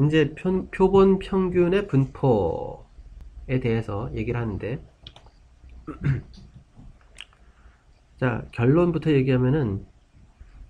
이제 표, 표본 평균의 분포에 대해서 얘기를 하는데 자 결론부터 얘기하면은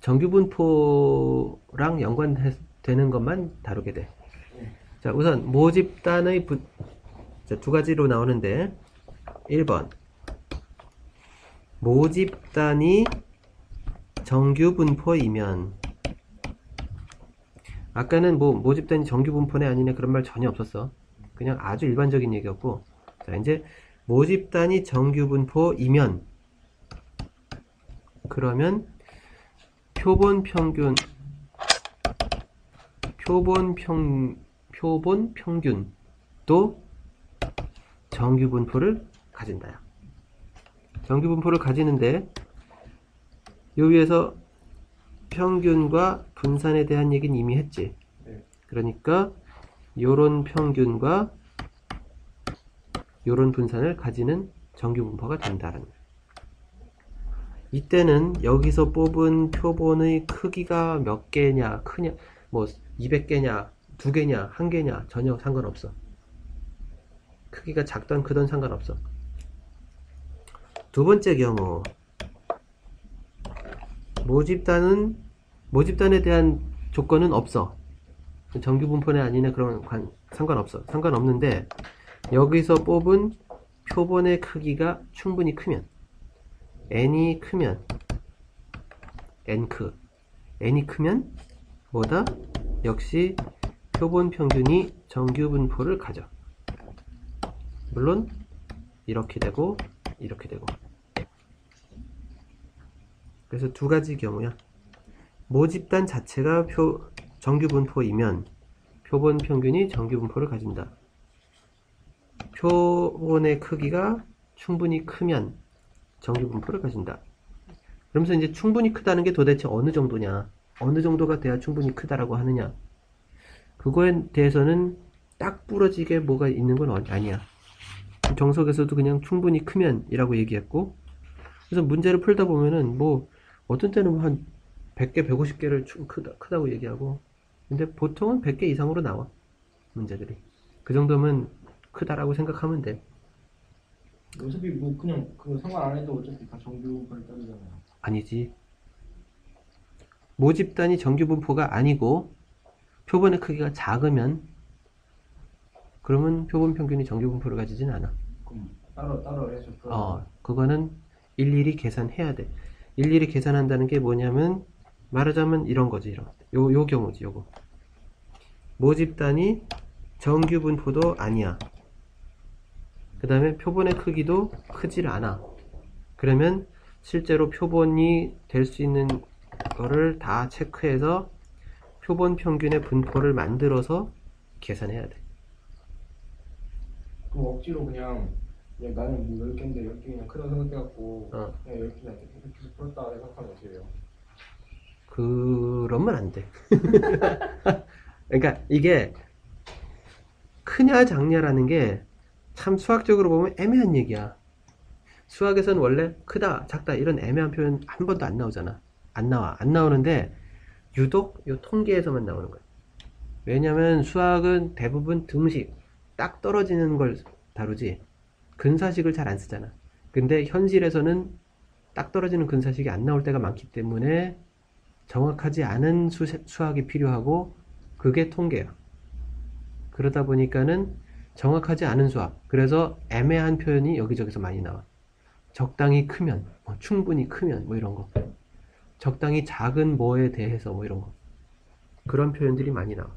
정규 분포랑 연관되는 것만 다루게 돼. 자 우선 모집단의 분, 자, 두 가지로 나오는데 1번 모집단이 정규 분포이면 아까는 뭐 모집단이 정규 분포네 아니네 그런 말 전혀 없었어. 그냥 아주 일반적인 얘기였고 자 이제 모집단이 정규 분포이면 그러면 표본 평균 표본 평 표본 평균도 정규 분포를 가진다요. 정규 분포를 가지는데 요 위에서 평균과 분산에 대한 얘기는 이미 했지. 네. 그러니까 요런 평균과 요런 분산을 가지는 정규 분포가 된다는. 이때는 여기서 뽑은 표본의 크기가 몇 개냐, 크냐, 뭐 200개냐, 2개냐, 1개냐 전혀 상관없어. 크기가 작던 크던 상관없어. 두 번째 경우 모집단은 모집단에 대한 조건은 없어. 정규 분포네 아니네 그런 관, 상관없어. 상관없는데 여기서 뽑은 표본의 크기가 충분히 크면 n이 크면 n 크 n이 크면 뭐다? 역시 표본 평균이 정규 분포를 가져. 물론 이렇게 되고 이렇게 되고 그래서 두 가지 경우야. 모집단 자체가 표, 정규 분포이면 표본 평균이 정규 분포를 가진다. 표본의 크기가 충분히 크면 정규 분포를 가진다. 그러면서 이제 충분히 크다는 게 도대체 어느 정도냐? 어느 정도가 돼야 충분히 크다라고 하느냐? 그거에 대해서는 딱 부러지게 뭐가 있는 건 어- 아니야. 정석에서도 그냥 충분히 크면이라고 얘기했고, 그래서 문제를 풀다 보면은 뭐 어떤 때는 한 100개, 150개를 크다, 크다고 얘기하고, 근데 보통은 100개 이상으로 나와. 문제들이. 그 정도면 크다라고 생각하면 돼. 어차피 뭐 그냥 그거 상관 안 해도 어차피 다 정규 분을 따르잖아요. 아니지. 모집단이 정규 분포가 아니고 표본의 크기가 작으면 그러면 표본 평균이 정규 분포를 가지진 않아. 그럼 따로 따로 해서. 어, 그거는 일일이 계산해야 돼. 일일이 계산한다는 게 뭐냐면 말하자면 이런 거지, 이런. 요, 요 경우지, 요거. 모집단이 정규 분포도 아니야. 그 다음에 표본의 크기도 크질 않아. 그러면 실제로 표본이 될 수 있는 거를 다 체크해서 표본 평균의 분포를 만들어서 계산해야 돼. 그럼 억지로 그냥 그냥 나는 뭐 10개인데 10개 그냥 크다고 생각해갖고 어. 그냥 10개 이렇게 계속 풀었다 생각하면 어떻게? 그러면 안 돼. 그러니까 이게 크냐 작냐라는 게 참 수학적으로 보면 애매한 얘기야. 수학에서는 원래 크다, 작다 이런 애매한 표현 한 번도 안 나오잖아. 안 나와. 안 나오는데 유독 요 통계에서만 나오는 거야. 왜냐면 수학은 대부분 등식, 딱 떨어지는 걸 다루지 근사식을 잘 안 쓰잖아. 근데 현실에서는 딱 떨어지는 근사식이 안 나올 때가 많기 때문에 정확하지 않은 수, 수학이 필요하고 그게 통계야. 그러다 보니까는 정확하지 않은 수학. 그래서 애매한 표현이 여기저기서 많이 나와. 적당히 크면, 뭐 충분히 크면, 뭐 이런 거. 적당히 작은 뭐에 대해서 뭐 이런 거. 그런 표현들이 많이 나와.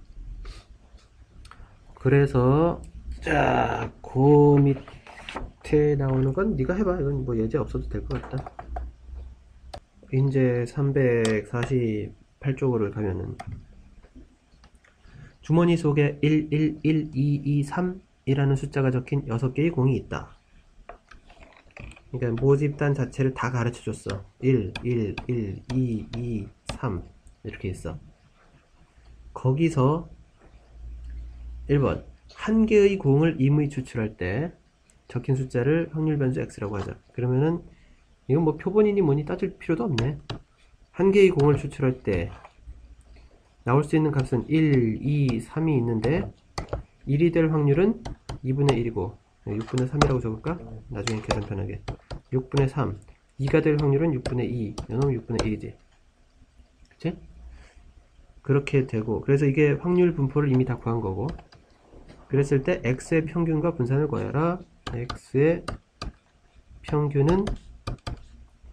그래서 자, 그밑 에 나오는 건 네가 해봐. 이건 뭐 예제 없어도 될 것 같다. 이제 348쪽으로 가면은 주머니 속에 1, 1, 1, 2, 2, 3이라는 숫자가 적힌 6개의 공이 있다. 그러니까 모집단 자체를 다 가르쳐 줬어. 1, 1, 1, 2, 2, 3 이렇게 있어. 거기서 1번 한 개의 공을 임의 추출할 때 적힌 숫자를 확률 변수 x라고 하자. 그러면은 이건 뭐 표본이니 뭐니 따질 필요도 없네. 한 개의 공을 추출할 때 나올 수 있는 값은 1, 2, 3이 있는데 1이 될 확률은 2분의 1이고 6분의 3이라고 적을까? 나중에 계산 편하게 6분의 3 2가 될 확률은 6분의 2 이놈 6분의 1이지 그치? 그렇게 되고 그래서 이게 확률 분포를 이미 다 구한 거고 그랬을 때 x의 평균과 분산을 구하여라 x의 평균은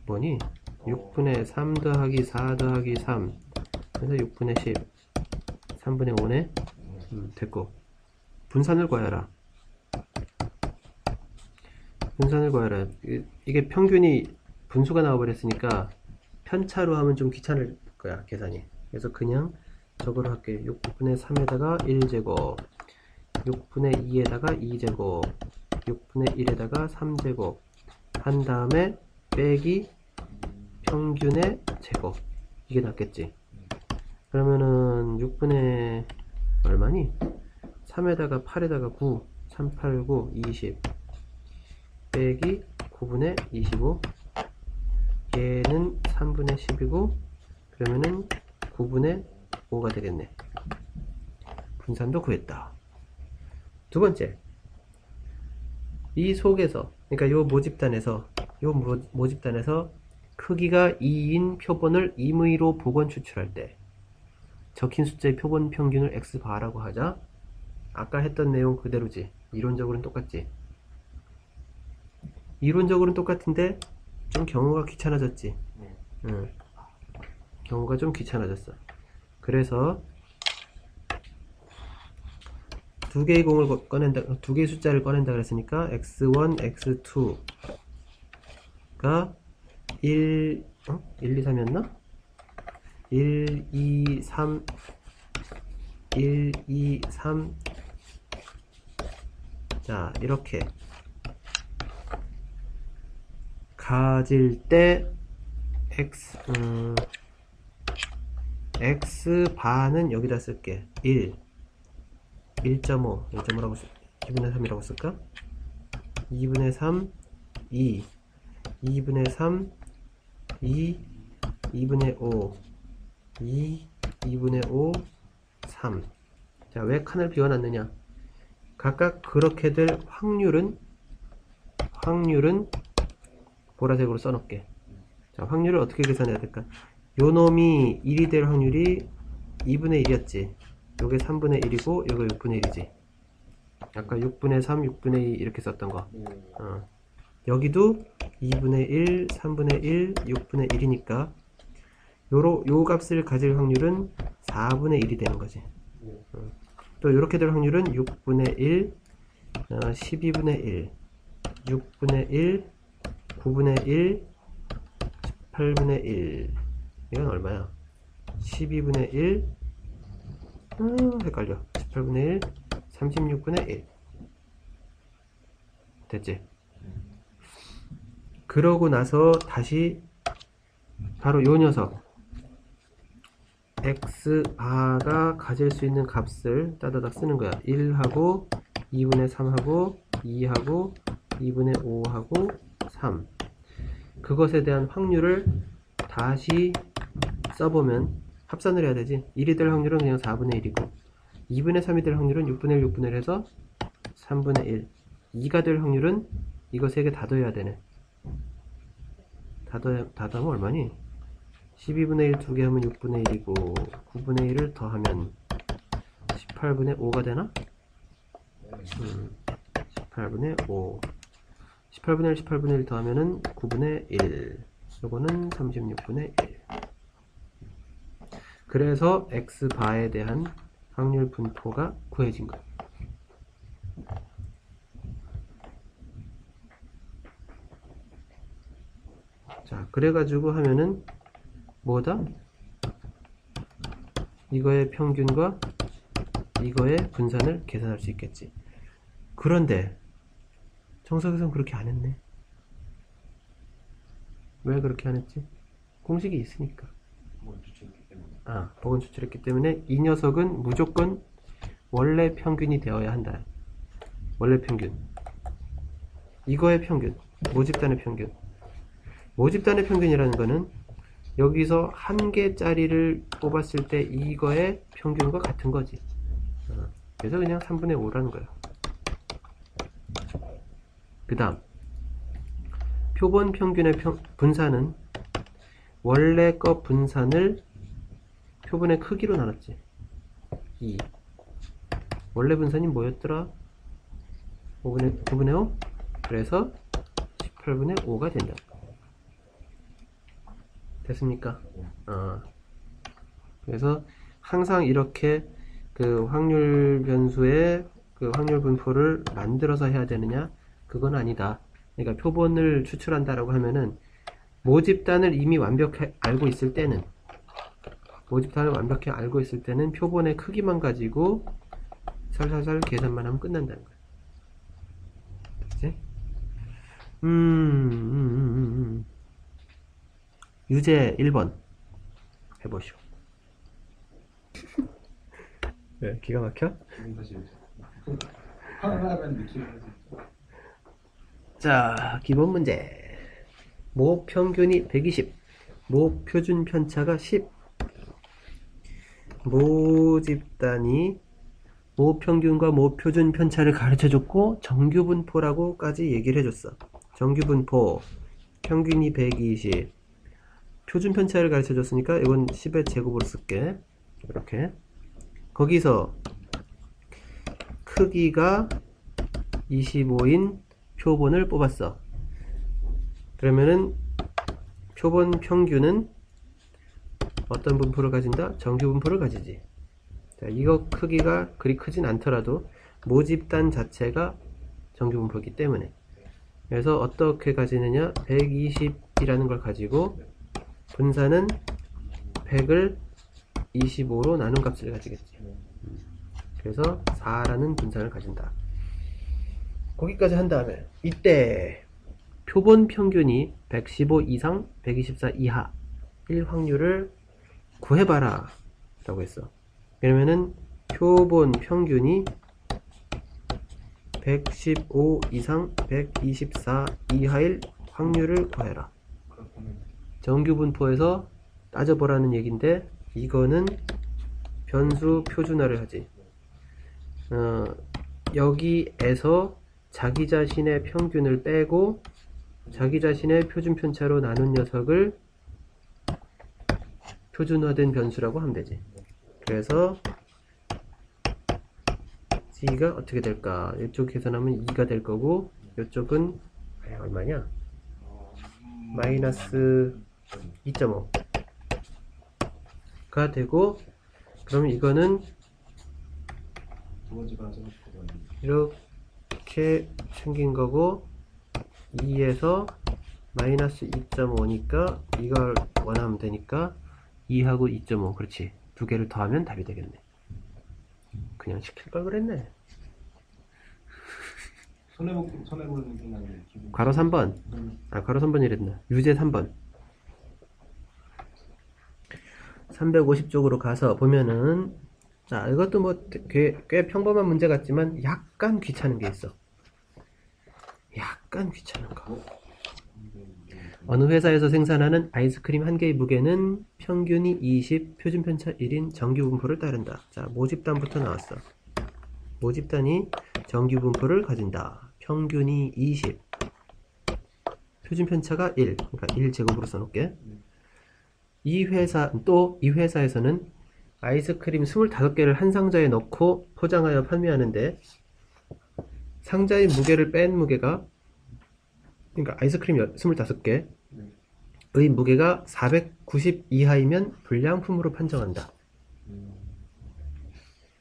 뭐니? 6분의 3 더하기 4 더하기 3 그래서 6분의 10 3분의 5네. 음, 됐고. 분산을 구하여라. 분산을 구하여라. 이- 이게 평균이 분수가 나와버렸으니까 편차로 하면 좀 귀찮을 거야 계산이. 그래서 그냥 저거로 할게. 6분의 3에다가 1제곱. 6분의 2에다가 2제곱 6분의 1에다가 3제곱. 한 다음에 빼기 평균의 제곱. 이게 낫겠지? 그러면은 6분의 얼마니? 3에다가 8에다가 9 3, 8, 9, 20 빼기 9분의 25 얘는 3분의 10이고 그러면은 9분의 5가 되겠네. 분산도 구했다. 두 번째 이 속에서 그러니까 요 모집단에서 요 모, 모집단에서 크기가 2인 표본을 임의로 복원 추출할 때 적힌 숫자의 표본 평균을 x바라고 하자. 아까 했던 내용 그대로지. 이론적으로는 똑같지. 이론적으로는 똑같은데 좀 경우가 귀찮아졌지. 네. 응. 경우가 좀 귀찮아졌어. 그래서 두 개의 공을 거- 꺼낸다 두 개의 숫자를 꺼낸다 그랬으니까 x1 x2가 1 어? 1 2 3이었나? 1 2 3 1 2 3 자, 이렇게 가질 때 x 음, x 반은 여기다 쓸게 1 1.5 1.5라고 2분의 3이라고 쓸까? 2분의 3 2 2분의 3 2 2분의 5 2 2분의 5 3 자, 왜 칸을 비워놨느냐? 각각 그렇게 될 확률은 확률은 보라색으로 써놓을게. 자, 확률을 어떻게 계산해야 될까? 요 놈이 1이 될 확률이 2분의 1이었지. 요게 3분의 1이고, 요거 6분의 1이지. 아까 6분의 3, 6분의 2 이렇게 썼던 거. 네. 어. 여기도 2분의 1, 3분의 1, 6분의 1이니까, 요로, 요 값을 가질 확률은 4분의 1이 되는 거지. 네. 또 이렇게 될 확률은 6분의 1, 어, 12분의 1, 6분의 1, 9분의 1, 18분의 1. 이건 얼마야? 12분의 1, 음, 헷갈려. 18분의 1, 36분의 1. 됐지? 그러고 나서 다시 바로 요 녀석 xr가 가질 수 있는 값을 따다닥 쓰는 거야 1하고 2분의 3하고 2하고 2분의 5하고 3 그것에 대한 확률을 다시 써보면 합산을 해야 되지. 1이 될 확률은 그냥 4분의 1이고 2분의 3이 될 확률은 6분의 1, 6분의 1 해서 3분의 1 2가 될 확률은 이거 세개다 더해야 되네. 다 더해, 다 더하면 얼마니? 12분의 1 두 개 하면 6분의 1이고 9분의 1을 더하면 18분의 5가 되나? 음, 18분의 5 18분의 1, 18분의 1 더하면은 9분의 1 요거는 36분의 1 그래서 x바에 대한 확률 분포가 구해진 거야 자 그래가지고 하면은 뭐다? 이거의 평균과 이거의 분산을 계산할 수 있겠지. 그런데 정석에서는 그렇게 안 했네. 왜 그렇게 안 했지? 공식이 있으니까. 아, 복원 추출했기 때문에 이 녀석은 무조건 원래 평균이 되어야 한다. 원래 평균. 이거의 평균. 모집단의 평균. 모집단의 평균이라는 거는 여기서 한 개짜리를 뽑았을 때 이거의 평균과 같은 거지. 어, 그래서 그냥 3분의 5라는 거야. 그 다음 표본 평균의 평- 분산은 원래 거 분산을 표본의 크기로 나눴지. 2. 원래 분산이 뭐였더라? 5분의, 9분의 5? 그래서 18분의 5가 된다. 됐습니까? 어. 그래서 항상 이렇게 그 확률 변수의 그 확률 분포를 만들어서 해야 되느냐? 그건 아니다. 그러니까 표본을 추출한다라고 하면은 모집단을 이미 완벽히 알고 있을 때는 모집 단을 완벽히 알고 있을 때는 표본의 크기만 가지고 살살살 계산만 하면 끝난다는 거야. 그치? 음, 음, 음, 음, 음. 유제 1번 해보시오. 왜? 기가 막혀? 자, 기본 문제. 모 평균이 120, 모 표준 편차가 10. 모 집단이 모 평균과 모 표준 편차를 가르쳐 줬고 정규 분포라고까지 얘기를 해줬어. 정규 분포 평균이 120. 표준 편차를 가르쳐 줬으니까 이건 10의 제곱으로 쓸게. 이렇게. 거기서 크기가 25인 표본을 뽑았어. 그러면은 표본 평균은 어떤 분포를 가진다? 정규 분포를 가지지. 자, 이거 크기가 그리 크진 않더라도 모집단 자체가 정규 분포이기 때문에 그래서 어떻게 가지느냐? 120이라는 걸 가지고 분산은 100을 25로 나눈 값을 가지겠지. 그래서 4라는 분산을 가진다. 거기까지 한 다음에 이때 표본 평균이 115 이상 124 이하 일 확률을 구해봐라 라고 했어. 그러면은 표본 평균이 115 이상 124 이하일 확률을 구해라. 정규 분포에서 따져보라는 얘기인데 이거는 변수 표준화를 하지. 어, 여기에서 자기 자신의 평균을 빼고 자기 자신의 표준 편차로 나눈 녀석을 표준화된 변수라고 하면 되지. 그래서 g가 어떻게 될까? 이쪽 계산하면 2가 될 거고 이쪽은 얼마냐? 마이너스 2.5가 되고 그러면 이거는 이렇게 생긴 거고 2에서 마이너스 2.5니까 이걸 원하면 되니까 2하고 2.5 그렇지. 두 개를 더하면 답이 되겠네. 그냥 시킬 걸 그랬네. 손해보 손해보는 기분. 괄호 3번. 음, 아 괄호 3번 이랬나 유제 3번. 350쪽으로 가서 보면은 자 이것도 뭐 꽤, 꽤 평범한 문제 같지만 약간 귀찮은 게 있어. 약간 귀찮은 거 어느 회사에서 생산하는 아이스크림 한 개의 무게는 평균이 20, 표준 편차 1인 정규 분포를 따른다. 자, 모집단부터 나왔어. 모집단이 정규 분포를 가진다. 평균이 20, 표준 편차가 1, 그러니까 1제곱으로 써놓을게. 이 회사, 또 이 회사에서는 아이스크림 25개를 한 상자에 넣고 포장하여 판매하는데 상자의 무게를 뺀 무게가 그러니까 아이스크림 25개 의 무게가 490 이하이면 불량품으로 판정한다.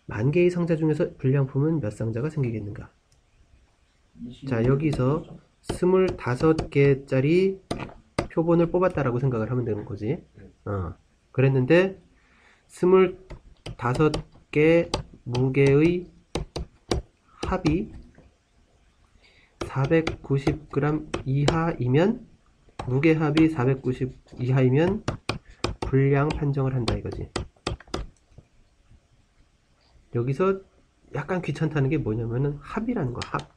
만 개의 상자 중에서 불량품은 몇 상자가 생기겠는가? 자, 여기서 25개짜리 표본을 뽑았다라고 생각을 하면 되는 거지. 어. 그랬는데 25개 무게의 합이 490g 이하이면 무게 합이 490 이하이면 불량 판정을 한다 이거지. 여기서 약간 귀찮다는 게 뭐냐면은 합이라는 거 합.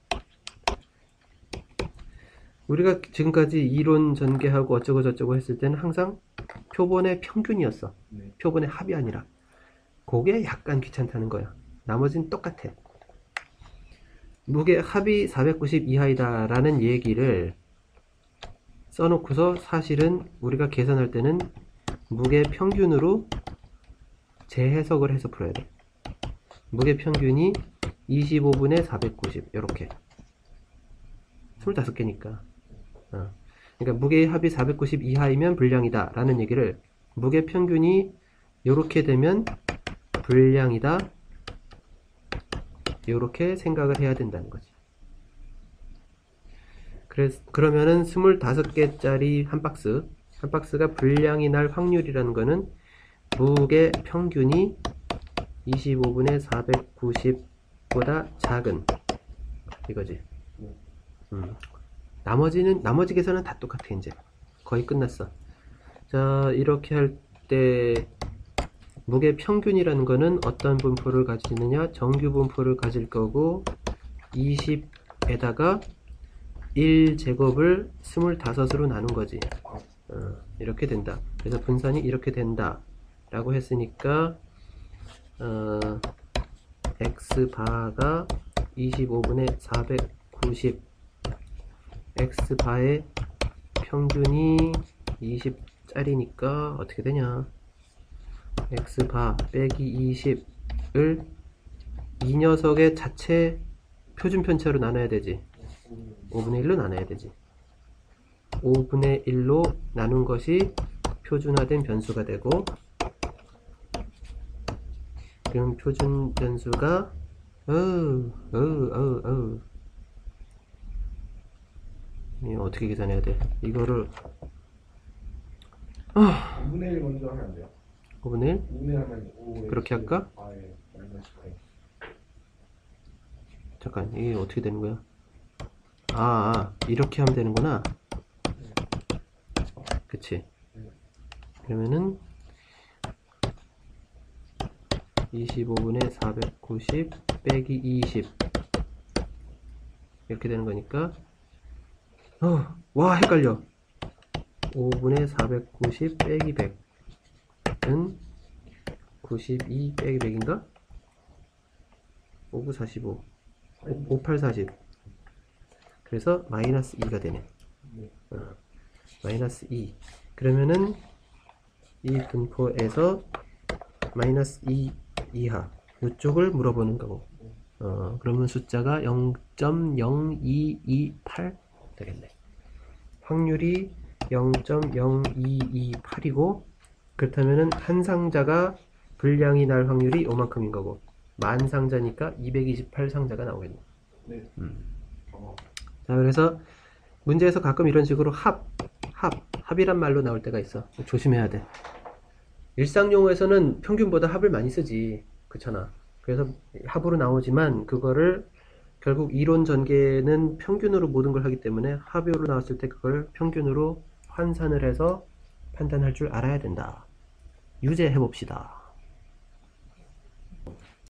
우리가 지금까지 이론 전개하고 어쩌고 저쩌고 했을 때는 항상 표본의 평균이었어. 네. 표본의 합이 아니라. 그게 약간 귀찮다는 거야. 나머지는 똑같아. 무게 합이 490 이하이다 라는 얘기를 써놓고서 사실은 우리가 계산할 때는 무게 평균으로 재해석을 해서 풀어야 돼. 무게 평균이 25분의 490 이렇게 25개니까 어. 그러니까 무게의 합이 490 이하이면 불량이다 라는 얘기를 무게 평균이 이렇게 되면 불량이다 이렇게 생각을 해야 된다는 거지 그래서 그러면은 25개짜리 한 박스 한 박스가 불량이 날 확률이라는 거는 무게 평균이 25분의 490보다 작은 이거지. 음. 나머지는 나머지 계산은 다 똑같아 이제 거의 끝났어. 자 이렇게 할 때 무게 평균이라는 거는 어떤 분포를 가지느냐 정규 분포를 가질 거고 20에다가 1제곱을 25으로 나눈 거지. 어, 이렇게 된다. 그래서 분산이 이렇게 된다. 라고 했으니까 어, x바가 25분의 490 x바의 평균이 20짜리니까 어떻게 되냐 x바 빼기 20을 이 녀석의 자체 표준 편차로 나눠야 되지. 5분의 1로 나눠야 되지. 5분의 1로 나눈 것이 표준화된 변수가 되고 그럼 표준 변수가 어우 이거 어떻게 계산해야 돼? 이거를 5분의 1 먼저 하면 안 돼요? 5분의 1 5분의 1 하면 5 그렇게 할까? 마이너스 8. 잠깐 이게 어떻게 되는 거야? 아, 아 이렇게 하면 되는구나. 그치? 그러면은 25분의 490 빼기 20 이렇게 되는 거니까. 어, 와 헷갈려. 5분의 490 빼기 100은 92 빼기 100인가? 59 45 58 40 그래서 마이너스 2가 되네. 네. 어, 마이너스 2 그러면은 이 분포에서 마이너스 2 이하. 이쪽을 물어보는 거고. 어, 그러면 숫자가 0.0228 되겠네. 확률이 0.0228이고 그렇다면은 한 상자가 분량이 날 확률이 요만큼인 거고 만 상자니까 228 상자가 나오겠네 네. 음. 어. 자, 그래서 문제에서 가끔 이런 식으로 합, 합, 합이란 말로 나올 때가 있어. 조심해야 돼. 일상 용어에서는 평균보다 합을 많이 쓰지. 그렇잖아. 그래서 합으로 나오지만 그거를 결국 이론 전개는 평균으로 모든 걸 하기 때문에 합으로 나왔을 때 그걸 평균으로 환산을 해서 판단할 줄 알아야 된다. 유제해 봅시다.